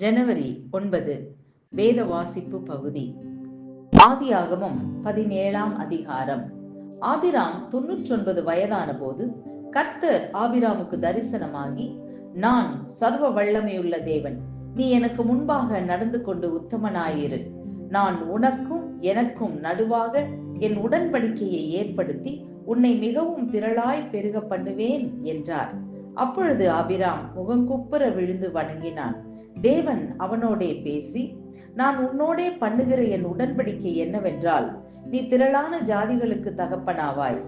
ஜனவரி ஒன்பது வேத வாசிப்பு பகுதி. ஆதியாகமம் பதினேழாம் அதிகாரம். ஆபிராம் தொன்னூற்றொன்பது வயதான போது கர்த்தர் ஆபிராமுக்கு தரிசனமாகி நான் சர்வ வல்லமையுள்ள தேவன். நீ எனக்கு முன்பாக நடந்து கொண்டு உத்தமனாயிரு. நான் உனக்கும் எனக்கும் நடுவாக என் உடன்படிக்கையை ஏற்படுத்தி உன்னை மிகவும் திரளாய் பெருக பண்ணுவேன் என்றார். அப்பொழுது ஆபிராம் முகங்குப்புற விழுந்து வணங்கினான். தேவன் அவனோடே பேசி நான் உன்னோடே பண்ணுகிற என் உடன்படிக்கை என்னவென்றால் நீ திரளான ஜாதிகளுக்கு தகப்பனாவாய்.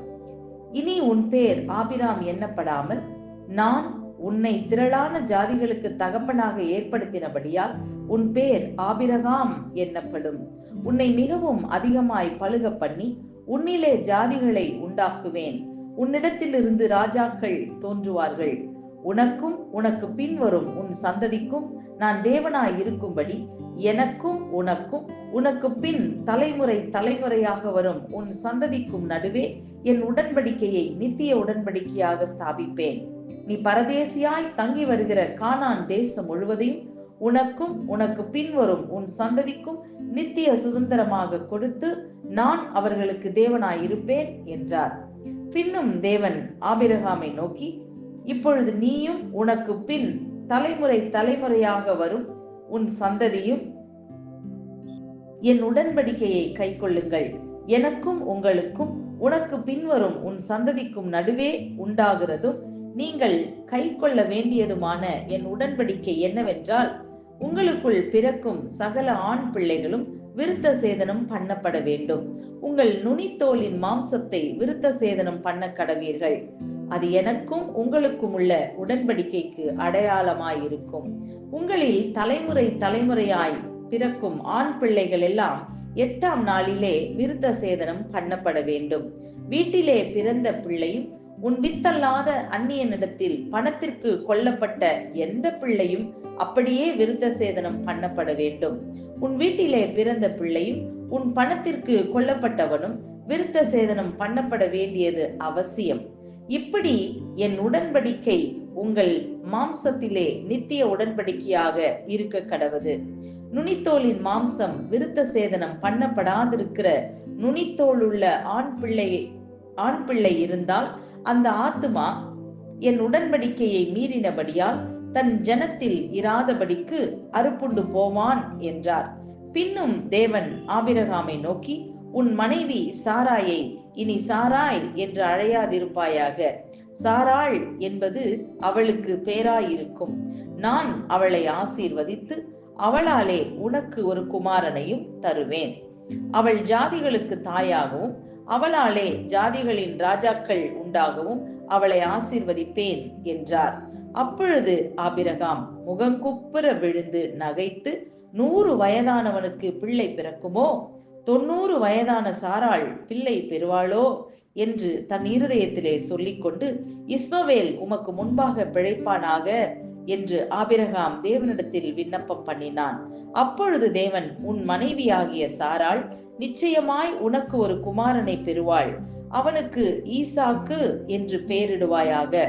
இனி உன் பேர் ஆபிராம் எண்ணப்படாமல் நான் உன்னை திரளான ஜாதிகளுக்கு தகப்பனாக ஏற்படுத்தினபடியால் உன் பேர் ஆபிரகாம் எண்ணப்படும் உன்னை மிகவும் அதிகமாய் பழுக பண்ணி உன்னிலே ஜாதிகளை உண்டாக்குவேன். உன்னிடத்திலிருந்து ராஜாக்கள் தோன்றுவார்கள். உனக்கும் உனக்கு பின்வரும் உன் சந்ததிக்கும் நான் தேவனாய் இருக்கும்படி எனக்கும் உனக்கும் உனக்கு பின் தலைமுறை தலைமுறையாக வரும் உன் சந்ததிக்கும் நடுவே என் உடன்படிக்கையை நித்திய உடன்படிக்கையாக ஸ்தாபிப்பேன். நீ பரதேசியாய் தங்கி வருகிற கானான் தேசம் முழுவதையும் உனக்கும் உனக்கு பின்வரும் உன் சந்ததிக்கும் நித்திய சுதந்திரமாக கொடுத்து நான் அவர்களுக்கு தேவனாய் இருப்பேன் என்றார். பின்னும் தேவன் ஆபிரகாமை நோக்கி இப்பொழுது நீயும் உனக்கு பின் தலைமுறை தலைமுறையாக வரும் உன் சந்ததியும் என் உடன்படிக்கையை கை கொள்ளுங்கள் எனக்கும் உங்களுக்கும் உனக்கு பின்வரும் உன் சந்ததிக்கும் நடுவே உண்டாகிறதும் நீங்கள் கை கொள்ள வேண்டியதுமான என் உடன்படிக்கை என்னவென்றால் உங்களுக்குள் பிறக்கும் சகல ஆண் பிள்ளைகளும் விருத்த சேதனம் பண்ணப்பட வேண்டும். உங்கள் நுனித்தோலின் மாம்சத்தை விருத்த சேதனம் பண்ண கடவீர்கள். அது எனக்கும் உங்களுக்கும் உள்ள உடன்படிக்கைக்கு அடையாளமாயிருக்கும். உங்களில் தலைமுறை தலைமுறையாய் பிறக்கும் ஆண் பிள்ளைகள் எல்லாம் எட்டாம் நாளிலே விருத்த சேதனம் பண்ணப்பட வேண்டும். வீட்டிலே பிறந்த பிள்ளையும் உன் வித்தல்லாத அந்நியனிடத்தில் பணத்திற்கு கொல்லப்பட்ட எந்த பிள்ளையும் அப்படியே விருத்த சேதனம் பண்ணப்பட வேண்டும். உன் வீட்டிலே பிறந்த பிள்ளையும் உன் பணத்திற்கு கொல்லப்பட்டவனும் விருத்த சேதனம் பண்ணப்பட வேண்டியது அவசியம். இப்படி என் உடன்படிக்கை உங்கள் மாம்சத்திலே நித்திய உடன்படிக்கையாக இருக்க கடவது. நுனித்தோலின் மாம்சம் விருத்த சேதனம் பண்ணப்படாதிருக்கிற நுனித்தோல் உள்ள ஆண் பிள்ளை ஆண் பிள்ளை இருந்தால் அந்த ஆத்துமா என் உடன்படிக்கையை மீறினபடியால் தன் ஜனத்தில் இராதபடிக்கு அறுப்புண்டு போவான் என்றார். பின்னும் தேவன் ஆபிரகாமை நோக்கி உன் மனைவி சாராயை இனி சாராய் என்று அழையாதிருப்பாயாக. சாராள் என்பது அவளுக்கு பேராயிருக்கும். நான் அவளை ஆசீர்வதித்து அவளாலே உனக்கு ஒரு குமாரனையும் தருவேன். அவள் ஜாதிகளுக்கு தாயாகவும் அவளாலே ஜாதிகளின் ராஜாக்கள் உண்டாகவும் அவளை ஆசீர்வதிப்பேன் என்றார். அப்பொழுது ஆபிரகாம் முகங்குப்புற விழுந்து நகைத்து நூறு வயதானவனுக்கு பிள்ளை பிறக்குமோ? தொண்ணூறு வயதான சாராள் பிள்ளை பெறுவாளோ? என்று தன் இருதயத்திலே சொல்லிக்கொண்டு இஸ்மவேல் உமக்கு முன்பாக பிழைப்பானாக? என்று ஆபிரகாம் தேவனிடத்தில் விண்ணப்பம் பண்ணினான். அப்பொழுது தேவன் உன் மனைவியாகிய சாராள் நிச்சயமாய் உனக்கு ஒரு குமாரனை பெறுவாள். அவனுக்கு ஈசாக்கு என்று பெயரிடுவாயாக.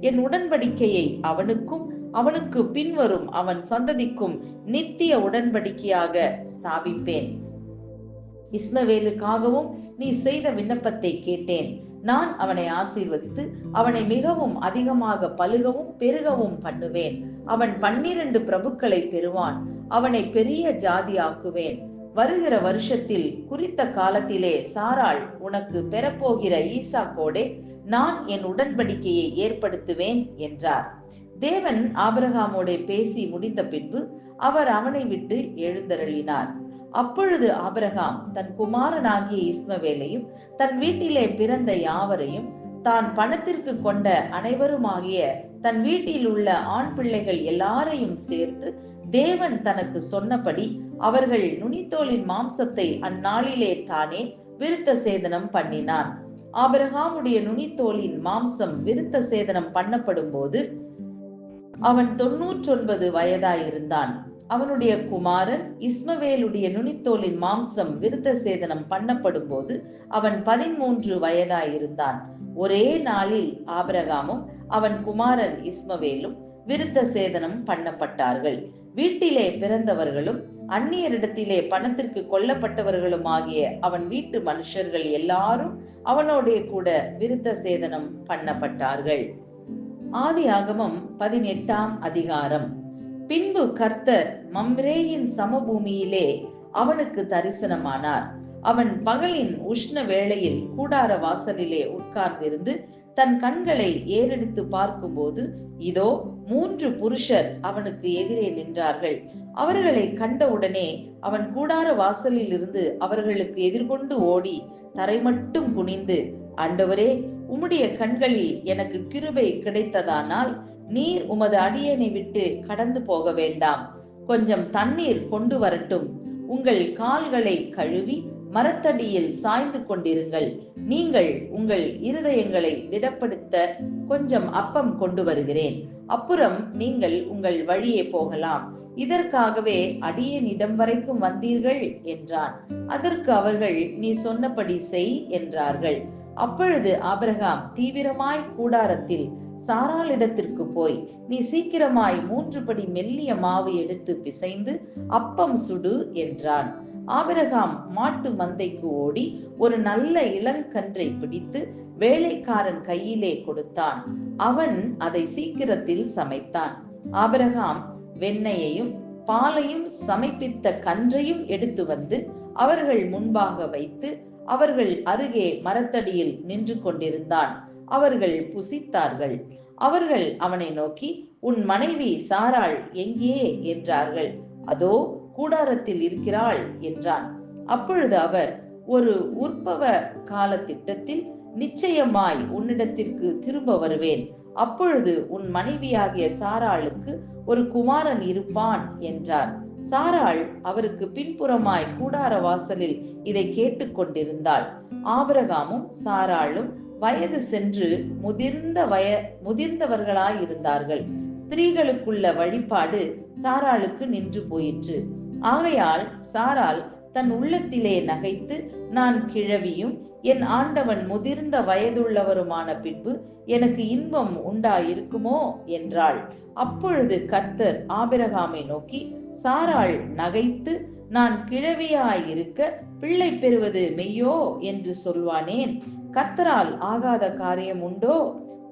என் உடன்படிக்கையை அவனுக்கும் அவனுக்கு பின்வரும் அவன் சந்ததிக்கும் நித்திய உடன்படிக்கையாக ஸ்தாபிப்பேன். இஸ்மவேலுக்காகவும் நீ செய்த விண்ணப்பத்தை கேட்டேன். நான் அவனை ஆசீர்வதித்து அவனை மிகவும் அதிகமாக பழுகவும் பெருகவும் பண்ணுவேன். அவன் பன்னிரண்டு பிரபுக்களை பெறுவான். அவனை பெரிய ஜாதி ஆக்குவேன் வருகிற வருஷத்தில் குறித்த காலத்திலே சாராள் உனக்கு பெறப்போகிற ஈசாக்கோடே நான் என் உடன்படிக்கையை ஏற்படுத்துவேன் என்றார். தேவன் ஆபிரகாமோடே பேசி முடிந்த பின்பு அவர் அவனை விட்டு எழுந்தருளினார். அப்பொழுது ஆபிரகாம் தன் குமாரனாகிய இஸ்மவேலையும் தன் வீட்டிலே பிறந்த யாவரையும் தான் பணத்திற்கு கொண்ட அனைவருமாகிய தன் வீட்டில் உள்ள ஆண் பிள்ளைகள் எல்லாரையும் சேர்த்து தேவன் தனக்கு சொன்னபடி அவர்கள் நுனித்தோலின் மாம்சத்தை அந்நாளிலே தானே விருத்த சேதனம் பண்ணினான். ஆபரகாமுடைய நுனித்தோலின் மாம்சம் விருத்த சேதனம் பண்ணப்படும் போது அவன் தொன்னூற்றொன்பது வயதாயிருந்தான். அவனுடைய குமாரன் இஸ்மவேலுடைய நுனித்தோலின் மாம்சம் விருத்த சேதனம் பண்ணப்படும் போது அவன் பதிமூன்று வயதாயிருந்தான். ஒரே நாளில் ஆபிரகாமும் அவன் குமாரன் இஸ்மவேலும் விருத்த சேதனம் பண்ணப்பட்டார்கள். வீட்டிலே பிறந்தவர்களும் அந்நியரிடத்திலே பணத்திற்கு கொல்லப்பட்டவர்களும் ஆகிய அவன் வீட்டு மனுஷர்கள் எல்லாரும் அவனோடே கூட விருத்த சேதனம் பண்ணப்பட்டார்கள். ஆதி ஆகமம் பதினெட்டாம் அதிகாரம். பின்பு கர்த்தர் மம்ரேயின் சமபூமியிலே அவனுக்கு தரிசனமானார். அவன் பகலின் உஷ்ண வேளையில் கூடார வாசலிலே உட்கார்ந்திருந்து தன் கண்களை ஏறெடுத்து பார்க்கும்போது இதோ மூன்று புருஷர் அவனுக்கு எதிரே நின்றார்கள். அவர்களை கண்டவுடனே அவன் கூடார வாசலில் இருந்து அவர்களுக்கு எதிர்கொண்டு ஓடி தரை மட்டும் குனிந்து ஆண்டவரே உம்முடைய கண்களில் எனக்கு கிருபை கிடைத்ததானால் நீர் உமது அடியனை விட்டு கடந்து போக வேண்டாம். கொஞ்சம் தண்ணீர் கொண்டு வரட்டும். உங்கள் கால்களை கழுவி மரத்தடியில் சாய்ந்து கொண்டிருங்கள். நீங்கள் உங்கள் இருதயங்களை திடப்படுத்த கொஞ்சம் அப்பம் கொண்டு வருகிறேன். அப்புறம் நீங்கள் உங்கள் வழியே போகலாம். இதற்காகவே அடியனிடம் வரைக்கும் வந்தீர்கள் என்றான். அதற்கு அவர்கள் நீ சொன்னபடி செய் என்றார்கள். அப்பொழுது ஆபிரகாம் தீவிரமாய் கூடாரத்தில் சாராளிடத்திற்கு போய் நீ சீக்கிரமாய் மூன்று படி மெல்லிய மாவு எடுத்து பிசைந்து அப்பம் சுடு என்றான். ஆபிரகாம் மாட்டு மந்தைக்கு ஓடி ஒரு நல்ல இளங்கன்றை பிடித்து வேலைக்காரன் கையிலே கொடுத்தான். அவன் அதை சீக்கிரத்தில் சமைத்தான். ஆபிரகாம் வெண்ணையையும் பாலையும் சமைப்பித்த கன்றையும் எடுத்து வந்து அவர்கள் முன்பாக வைத்து அவர்கள் அருகே மரத்தடியில் நின்று கொண்டிருந்தான். அவர்கள் புசித்தார்கள். அவர்கள் அவனை நோக்கி உன் மனைவி சாராள் எங்கே? என்றார்கள். அதோ கூடாரத்தில் இருக்கிறாள் என்றான். அப்பொழுது அவர் ஒரு உற்பவ கால திட்டத்தில் நிச்சயமாய் உன்னிடத்திற்கு திரும்ப வருவேன். அப்பொழுது உன் மனைவியாகிய சாராளுக்கு ஒரு குமாரன் இருப்பான் என்றார். சாராள் அவருக்கு பின்புறமாய் கூடார வாசலில் இதை கேட்டுக்கொண்டிருந்தாள் ஆபரகாமும் சாராளும் வயது சென்று முதிர்ந்த வய முதிர்ந்தவர்களாயிருந்தார்கள். ஸ்திரீகளுக்குள்ள வழிபாடு சாராளுக்கு நின்று போயிற்று. ஆகையால் சாரால் தன் உள்ளத்திலே நகைத்து நான் கிழவியும் என் ஆண்டவன் முதிர்ந்த வயதுள்ளவருமான பின்பு எனக்கு இன்பம் உண்டாயிருக்குமோ? என்றாள். அப்பொழுது கர்த்தர் ஆபிரகாமை நோக்கி சாராள் நகைத்து நான் கிழவியாயிருக்க பிள்ளை பெறுவது மெய்யோ? என்று சொல்வானேன். கத்தரால் ஆகாத காரியம் உண்டோ?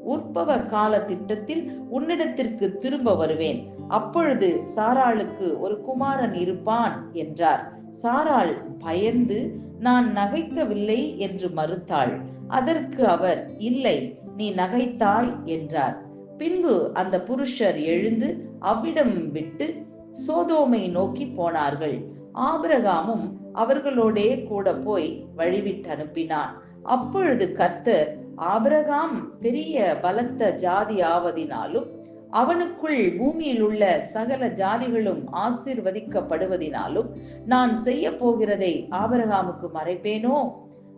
உற்பவ கால திட்டத்தில் உன்னிடத்திற்கு திரும்ப வருவேன். அப்பொழுது சாராளுக்கு ஒரு குமாரன் இருப்பான் என்றார். சாராள் பயந்து நான் நகைக்கவில்லை என்று மறுத்தாள். அதற்கு அவர் இல்லை நீ நகைத்தாய் என்றார். பின்பு அந்த புருஷர் எழுந்து அவ்விடம் விட்டு சோதோமை நோக்கி போனார்கள். ஆபிரகாமும் அவர்களோடே கூட போய் வழிவிட்டு அனுப்பினான். அப்பொழுது கர்த்தர் ஆபிரகாம் பெரிய பலத்த ஜாதி ஆவதினாலும் அவனுக்குள் பூமியில் உள்ள சகல ஜாதிகளும் ஆசிர்வதிக்கப்படுவதினாலும் நான் செய்ய போகிறதை ஆபரகாமுக்கு மறைப்பேனோ?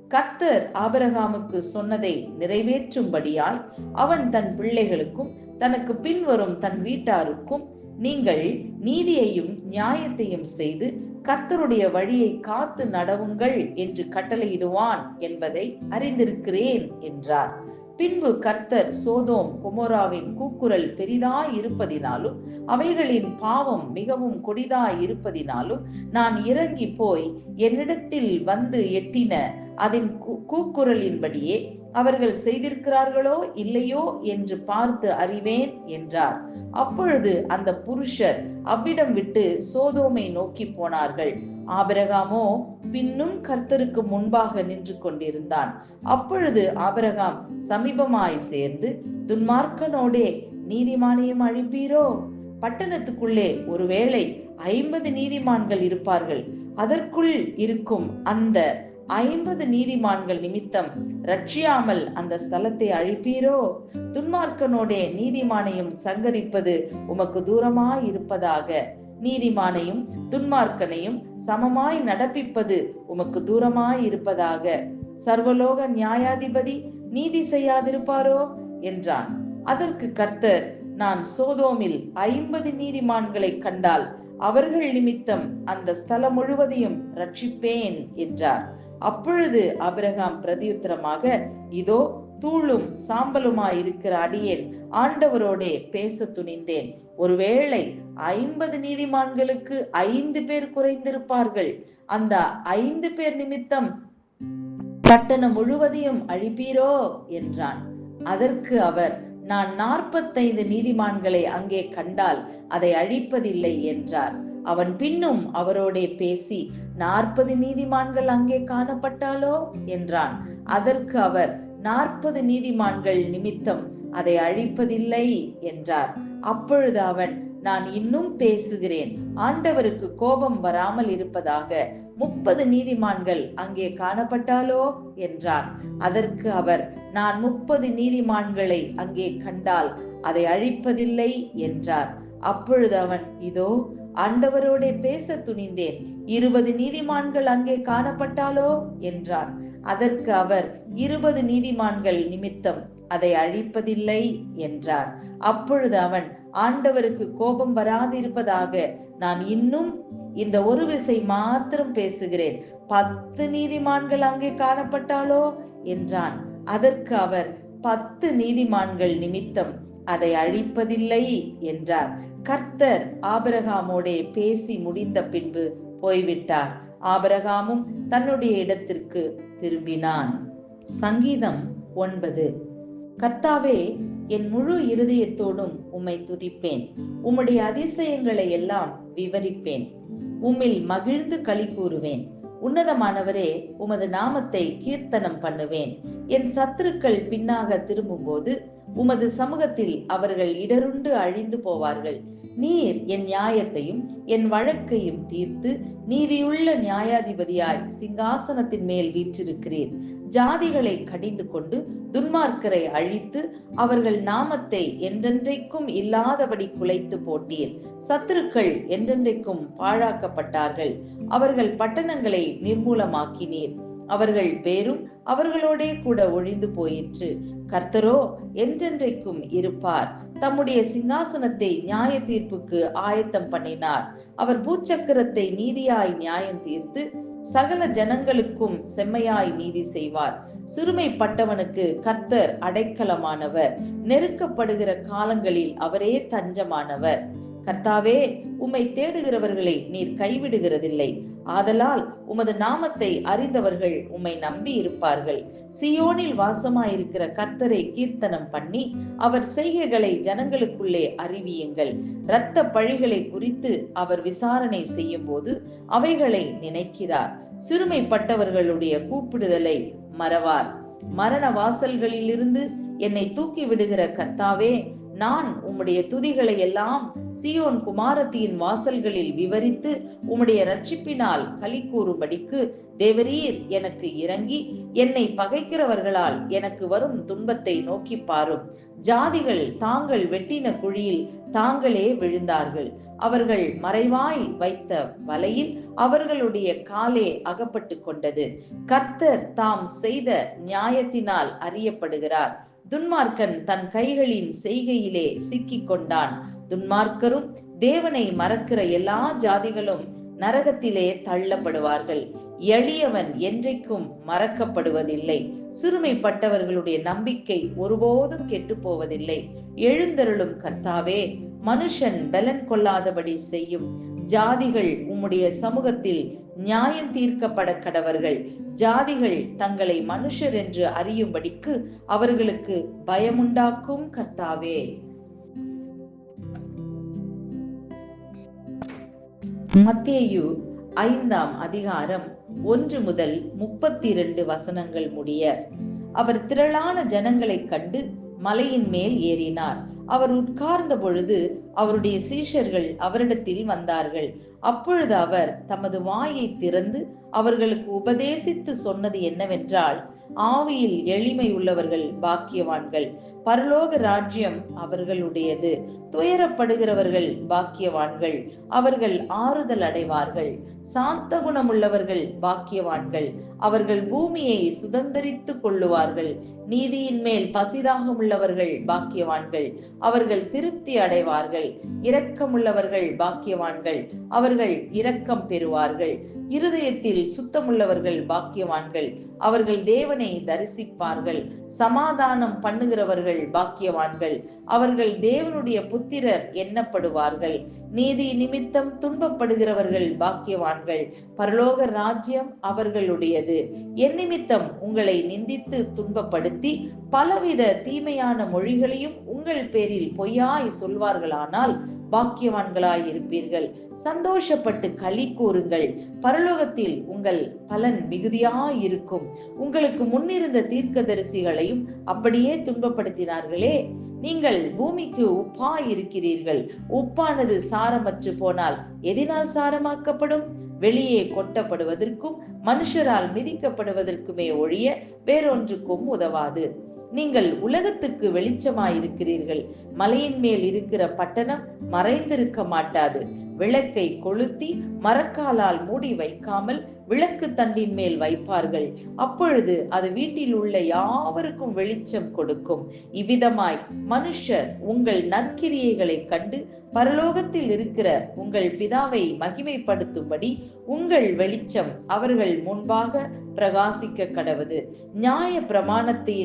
கர்த்தர் ஆபரகாமுக்கு சொன்னதை நிறைவேற்றும்படியாய் அவன் தன் பிள்ளைகளுக்கும் தனக்கு பின்வரும் தன் வீட்டாருக்கும் நீங்கள் நீதியையும் நியாயத்தையும் செய்து கர்த்தருடைய வழியை காத்து நடவுங்கள் என்று கட்டளையிடுவான் என்பதை அறிந்திருக்கிறேன் என்றார். பின்பு கர்த்தர் சோதோம் குமோராவின் கூக்குரல் பெரிதாய் இருப்பதினாலும் அவைகளின் பாவம் மிகவும் கொடிதாய் இருப்பதினாலும் நான் இறங்கி போய் என்னிடத்தில் வந்து எட்டின அதன் கூக்குரலின்படியே அவர்கள் செய்திருக்கிறார்களோ இல்லையோ என்று பார்த்து அறிவேன் என்றார். அப்பொழுது அந்த புருஷர் அவ்விடம் விட்டு சோதோமை நோக்கி போனார்கள். ஆபரகாமோ பின்னும் கர்த்தருக்கு முன்பாக நின்று கொண்டிருந்தான். அப்பொழுது ஆபரகாம் சமீபமாய் சேர்ந்து துன்மார்க்கனோடே நீதிமானையும் அழிப்பீரோ? பட்டணத்துக்குள்ளே ஒருவேளை ஐம்பது நீதிமான்கள் இருப்பார்கள். அதற்குள் இருக்கும் அந்த ஐம்பது நீதிமான்கள் நிமித்தம் ரட்சியாமல் அந்த ஸ்தலத்தை அழிப்பீரோ? துன்மார்க்கனோடே நீதிமானையும் சங்கரிப்பது உமக்கு தூரமாய் இருப்பதாக. நீதிமானையும் துன்மார்க்கனையும் சமமாய் நடப்பிப்பது உமக்கு தூரமாய் இருப்பதாக. சர்வலோக நியாயாதிபதி நீதி செய்யாதிருப்பாரோ? என்றான். அதற்கு கர்த்தர் நான் சோதோமில் ஐம்பது நீதிமான்களை கண்டால் அவர்கள் நிமித்தம் அந்த ஸ்தலம் முழுவதையும் ரட்சிப்பேன் என்றார். அப்பொழுது அபிரகாம் பிரதியுத்தரமாக இதோ தூளும் சாம்பலுமாய் இருக்கிற அடியேன் ஆண்டவரோடே பேச துணிந்தேன். ஒருவேளை ஐம்பது நீதிமான்களுக்கு ஐந்து பேர் குறைந்திருப்பார்கள். அந்த ஐந்து பேர் நிமித்தம் பட்டணம் முழுவதையும் அழிப்பீரோ? என்றான். அதற்கு அவர் நான் நாற்பத்தைந்து நீதிமான்களை அங்கே கண்டால் அதை அழிப்பதில்லை என்றார். அவன் பின்னும் அவரோடே பேசி நாற்பது நீதிமான்கள் அங்கே காணப்பட்டாலோ? என்றான். அதற்கு அவர் நாற்பது நீதிமான்கள் நிமித்தம் அதை அழிப்பதில்லை என்றார். அப்பொழுது அவன் நான் இன்னும் பேசுகிறேன். ஆண்டவருக்கு கோபம் வராமல் இருப்பதாக முப்பது நீதிமான்கள் அங்கே காணப்பட்டாலோ? என்றான். அதற்கு அவர் நான் முப்பது நீதிமான்களை அங்கே கண்டால் அதை அழிப்பதில்லை என்றார். அப்பொழுது அவன் இதோ ஆண்டவரோடே பேச துணிந்தேன். இருபது நீதிமான்கள் அங்கே காணப்பட்டாலோ? என்றான். அதற்கு அவர் இருபது நீதிமான்கள் நிமித்தம் அதை அழிப்பதில்லை என்றார். அப்பொழுது அவன் ஆண்டவருக்கு கோபம் வராதிருப்பதாக நான் இன்னும் இந்த ஒரு விசை மாத்திரம் பேசுகிறேன். பத்து நீதிமான்கள் அங்கே காணப்பட்டாலோ? என்றான். அதற்கு அவர் பத்து நீதிமான்கள் நிமித்தம் அதை அழிப்பதில்லை என்றார். கர்த்தர் ஆபரகாமோடே பேசி முடிந்த பின்பு போய்விட்டார். ஆபரகாமும் தன்னுடைய இடத்திற்கு திரும்பினான். சங்கீதம் ஒன்பது. கர்த்தாவே என் முழு இருதயத்தோடும் உம்மை துதிப்பேன். உம்முடைய அதிசயங்களை எல்லாம் விவரிப்பேன். உம்மில் மகிழ்ந்து களி கூறுவேன். உன்னதமானவரே உமது நாமத்தை கீர்த்தனம் பண்ணுவேன். என் சத்துருக்கள் பின்னாக திரும்பும்போது உமது சமூகத்தில் அவர்கள் இடருண்டு அழிந்து போவார்கள். நீர் என் நியாயத்தையும் என் வழக்கையும் தீர்த்து நீதியுள்ள நியாயாதிபதியாய் சிங்காசனத்தின் மேல் வீற்றிருக்கிறீர். ஜாதிகளை கடிந்து கொண்டு துன்மார்க்கரை அழித்து அவர்கள் நாமத்தை என்றென்றைக்கும் இல்லாதபடி குலைத்து போட்டீர். சத்துருக்கள் என்றென்றைக்கும் பாழாக்கப்பட்டார்கள். அவர்கள் பட்டணங்களை நிர்மூலமாக்கினீர். அவர்கள் பேரும் அவர்களோடே கூட ஒழிந்து போயிற்று. கர்த்தரோ என்றென்றைக்கும் இருப்பார். தம்முடைய சிங்காசனத்தை நியாய தீர்ப்புக்கு ஆயத்தம் பண்ணினார். அவர் பூச்சக்கரத்தை நீதியாய் நியாயம் தீர்த்து சகல ஜனங்களுக்கும் செம்மையாய் நீதி செய்வார். சிறுமைப்பட்டவனுக்கு கர்த்தர் அடைக்கலமானவர். நெருக்கப்படுகிற காலங்களில் அவரே தஞ்சமானவர். கர்த்தாவே உம்மை தேடுகிறவர்களை நீர் கைவிடுகிறதில்லை. ஆதலால் உமது நாமத்தை அறிந்தவர்கள் உம்மை நம்பி இருப்பார்கள். சியோனில் வாசமாயிருக்கிற கர்த்தரை கீர்த்தனம் பண்ணி அவர் செய்கைகளை ஜனங்களுக்குள்ளே அறிவியுங்கள். இரத்த பழிகளை குறித்து அவர் விசாரணை செய்யும் போது அவைகளை நினைக்கிறார். சிறுமைப்பட்டவர்களுடைய கூப்பிடுதலை மறவார். மரண வாசல்களிலிருந்து என்னை தூக்கி விடுகிற கர்த்தாவே நான் உம்முடைய துதிகளை எல்லாம் சியோன் குமாரத்தியின் வாசல்களில் விவரித்து உம்முடைய ரட்சிப்பினால் களி கூறும்படிக்கு தேவரீர் எனக்கு இறங்கி என்னை பகைக்கிறவர்களால் எனக்கு வரும் துன்பத்தை நோக்கி பாரும் ஜாதிகள் தாங்கள் வெட்டின குழியில் தாங்களே விழுந்தார்கள். அவர்கள் மறைவாய் வைத்த வலையில் அவர்களுடைய காலே அகப்பட்டு கொண்டது. கர்த்தர் தாம் செய்த நியாயத்தினால் அறியப்படுகிறார். துன்மார்க்கன் தன் கைகளின் செய்கையிலே சிக்கிக் கொண்டான் துன்மார்க்கரும் தேவனை மறக்கிற எல்லா ஜாதிகளும் நரகத்திலே தள்ளப்படுவார்கள். எளியவன் என்றைக்கும் மறக்கப்படுவதில்லை. சிறுமைப்பட்டவர்களுடைய நம்பிக்கை ஒருபோதும் கெட்டு போவதில்லை எழுந்தருளும் கர்த்தாவே மனுஷன் பலன் கொள்ளாதபடி செய்யும். ஜாதிகள் உம்முடைய சமூகத்தில் நியாயம் தீர்க்கப்பட கடவர்கள். ஜாதிகள் தங்களை மனுஷர் என்று அறியும்படிக்கு அவர்களுக்கு பயமுண்டாக்கும் கர்த்தாவே. மத்தேயு ஐந்தாம் அதிகாரம் ஒன்று முதல் முப்பத்தி இரண்டு வசனங்கள் முடிய அவர் திரளான ஜனங்களைக் கண்டு மலையின் மேல் ஏறினார். அவர் உட்கார்ந்த பொழுது அவருடைய சீஷர்கள் அவரிடத்தில் வந்தார்கள். அப்பொழுது அவர் தமது வாயை திறந்து அவர்களுக்கு உபதேசித்து சொன்னது என்னவென்றால் ஆவியில் எளிமை உள்ளவர்கள் பாக்கியவான்கள். பரலோக ராஜ்யம் அவர்களுடையது. துயரப்படுகிறவர்கள் பாக்கியவான்கள். அவர்கள் ஆறுதல் அடைவார்கள். சாந்த குணமுள்ளவர்கள் பாக்கியவான்கள். அவர்கள் பூமியை சுதந்திரித்து கொள்ளுவார்கள். நீதியின் மேல் பசிதாகம் உள்ளவர்கள் பாக்கியவான்கள். அவர்கள் திருப்தி அடைவார்கள். இரக்கமுள்ளவர்கள் பாக்கியவான்கள். அவர்கள் இரக்கம் பெறுவார்கள். இருதயத்தில் சுத்தமுள்ளவர்கள் பாக்கியவான்கள். அவர்கள் தேவனை தரிசிப்பார்கள். சமாதானம் பண்ணுகிறவர்கள் பாக்கியவான்கள். அவர்கள் தேவனுடைய புத்திரர் எண்ணப்படுவார்கள் நீதி நிமித்தம் துன்பப்படுகிறவர்கள் பாக்கியவான்கள். பரலோக ராஜ்யம் அவர்களுடையது. என் நிமித்தம் உங்களை நிந்தித்து துன்பப்படுத்தி பலவித தீமையான மொழிகளையும் உங்கள் பேரில் பொய்யாய் சொல்வார்களானால் பாக்கியவான்களாய் இருப்பீர்கள் சந்தோஷப்பட்டு களி கூறுங்கள். பரலோகத்தில் உங்கள் பலன் மிகுதியாய் இருக்கும் உங்களுக்கு முன்னிருந்த தீர்க்கதரிசிகளையும் அப்படியே துன்பப்படுத்தினார்களே. நீங்கள் பூமிக்கு உப்பாய் இருக்கிறீர்கள் உப்பானது சாரமற்று போனால் எதினால் சாரமாக்கப்படும்? வெளியே கொட்டப்படுவதற்கும் மனுஷரால் மிதிக்கப்படுவதற்குமே ஒழிய வேறொன்றுக்கும் உதவாது. நீங்கள் உலகத்துக்கு வெளிச்சமாயிருக்கிறீர்கள். மலையின் மேல் இருக்கிற பட்டணம் மறைந்திருக்க மாட்டாது. விளக்கை கொளுத்தி மரக்காலால் மூடி வைக்காமல் விளக்கு தண்டின் மேல் வைப்பார்கள். அப்பொழுது அது வீட்டில் உள்ள யாவருக்கும் வெளிச்சம் கொடுக்கும். இவ்விதமாய் மனுஷர் உங்கள் நற்கிரியைகளை கண்டு பரலோகத்தில் இருக்கிற உங்கள் பிதாவை மகிமைப்படுத்தும்படி உங்கள் வெளிச்சம் அவர்கள் முன்பாக பிரகாசிக்க கடவது. நியாய பிரமாணத்தை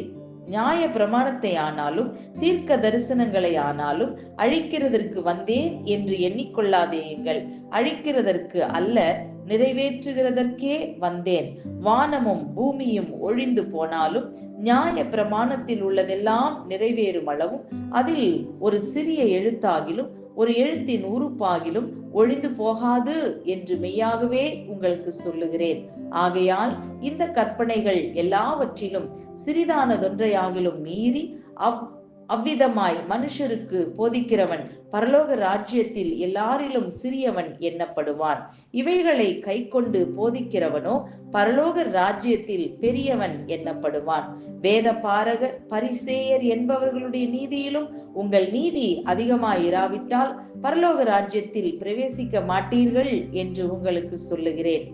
நியாய பிரமாணத்தை ஆனாலும் தீர்க்க தரிசனங்களை ஆனாலும் அழிக்கிறதற்கு வந்தேன் என்று எண்ணிக்கொள்ளாதேயுங்கள் அழிக்கிறதற்கு அல்ல நிறைவேற்றுகிறதற்கே வந்தேன். வானமும் பூமியும் ஒழிந்து போனாலும் நியாய பிரமாணத்தில் உள்ளதெல்லாம் நிறைவேறும் அளவும் அதில் ஒரு சிறிய எழுத்தாகிலும் ஒரு எழுத்தின் உறுப்பாகிலும் ஒழிந்து போகாது என்று மெய்யாகவே உங்களுக்கு சொல்லுகிறேன். ஆகையால் இந்த கற்பனைகள் எல்லாவற்றிலும் சிறிதானதொன்றையாகிலும் மீறி அவ் அவ்விதமாய் மனுஷருக்கு போதிக்கிறவன் பரலோக ராஜ்யத்தில் எல்லாரிலும் சிறியவன் எண்ணப்படுவான் இவைகளை கை கொண்டு போதிக்கிறவனோ பரலோக ராஜ்யத்தில் பெரியவன் எண்ணப்படுவான் வேத பாரகர் பரிசேயர் என்பவர்களுடைய நீதியிலும் உங்கள் நீதி அதிகமாயிராவிட்டால் பரலோக ராஜ்யத்தில் பிரவேசிக்க மாட்டீர்கள் என்று உங்களுக்கு சொல்லுகிறேன்.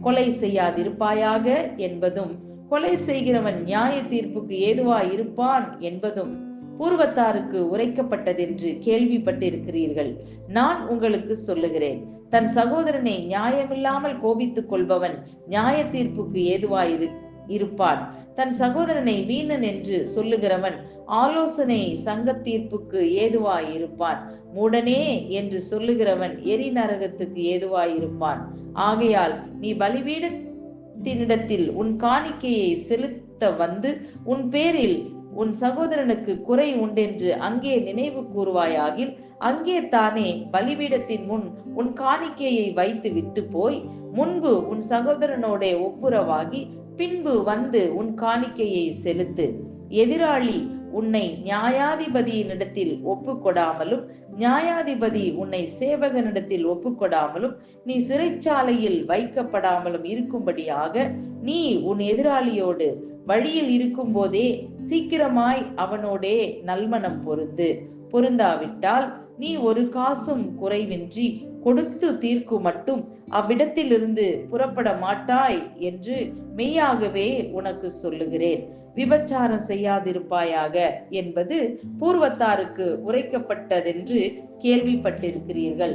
கொலை செய்யாதிருப்பாயாக என்பதும் கொலை செய்கிறவன் நியாய தீர்ப்புக்கு ஏதுவாய் இருப்பான் என்பதும் பூர்வத்தாருக்கு உரைக்கப்பட்டதென்று கேள்விப்பட்டிருக்கிறீர்கள். நான் உங்களுக்கு சொல்லுகிறேன் தன் சகோதரனை நியாயமில்லாமல் கோபித்துக் கொள்பவன் நியாய தீர்ப்புக்கு ஏதுவாயிரு இருப்பான். தன் சகோதரனை வீணன் என்று சொல்லுகிறவன் ஆலோசனை சங்க தீர்ப்புக்கு ஏதுவாயிருப்பான். மூடனே என்று சொல்லுகிறவன் எரி நரகத்துக்கு ஏதுவாய் இருப்பான் ஆகையால் நீ பலிபீடத்தினிடத்தில் உன் காணிக்கையை செலுத்த வந்து உன் பேரில் உன் சகோதரனுக்கு குறை உண்டென்று அங்கே நினைவு கூறுவாயாகில் அங்கே தானே பலிபீடத்தின் முன் உன் காணிக்கையை வைத்து விட்டு போய் முன்பு உன் சகோதரனோட ஒப்புரவாகி பின்பு வந்து உன் காணிக்கையை செலுத்து. எதிராளி உன்னை நியாயாதிபதியினிடத்தில் ஒப்புக்கொடாமலும் நியாயாதிபதி உன்னை சேவகனிடத்தில் ஒப்புக்கொடாமலும் நீ சிறைச்சாலையில் வைக்கப்படாமலும் இருக்கும்படியாக நீ உன் எதிராளியோடு வழியில் இருக்கும் போதே சீக்கிரமாய் அவனோடே நல்மனம் பொருந்து. பொருந்தாவிட்டால் நீ ஒரு காசும் குறைவின்றி கொடுத்து தீர்க்கு மட்டும் அவ்விடத்திலிருந்து புறப்பட மாட்டாய் என்று மெய்யாகவே உனக்கு சொல்லுகிறேன். விபச்சாரம் செய்யாதிருப்பாயாக என்பது பூர்வத்தாருக்கு உரைக்கப்பட்டதென்று கேள்விப்பட்டிருக்கிறீர்கள்.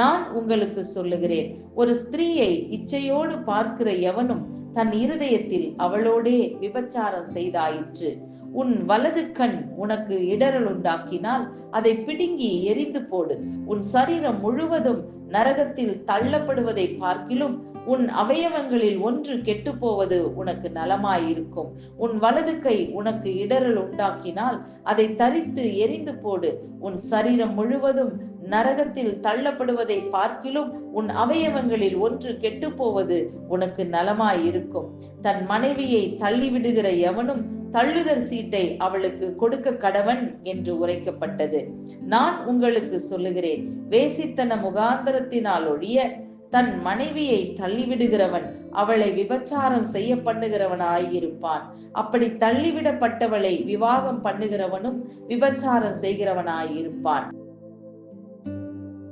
நான் உங்களுக்கு சொல்லுகிறேன் ஒரு ஸ்திரீயை இச்சையோடு பார்க்கிற எவனும் தன் இருதயத்தில் அவளோடே விபச்சாரம் செய்தாயிற்று. உன் வலது கண் உனக்கு இடரல் உண்டாக்கினால் அதை பிடுங்கி எரிந்து போடு. உன் சரீரம் முழுவதும் நரகத்தில் தள்ளப்படுவதை பார்க்கிலும் உன் அவயவங்களில் ஒன்று கெட்டு போவது உனக்கு நலமாயிருக்கும். உன் வலது கை உனக்கு இடரல் உண்டாக்கினால் அதை தரித்து எரிந்து போடு. உன் சரீரம் முழுவதும் நரகத்தில் தள்ளப்படுவதை பார்க்கிலும் உன் அவயவங்களில் ஒன்று கெட்டு போவது உனக்கு நலமாயிருக்கும். தன் மனைவியை தள்ளிவிடுகிற எவனும் தள்ளுதல் சீட்டை அவளுக்கு கொடுக்க கடவன் என்று உரைக்கப்பட்டது. நான் உங்களுக்கு சொல்லுகிறேன் வேசித்தன முகாந்தரத்தினால் ஒழிய தன் மனைவியை தள்ளிவிடுகிறவன் அவளை விபச்சாரம் செய்ய பண்ணுகிறவனாயிருப்பான் அப்படி தள்ளிவிடப்பட்டவளை விவாகம் பண்ணுகிறவனும் விபச்சாரம் செய்கிறவனாயிருப்பான்.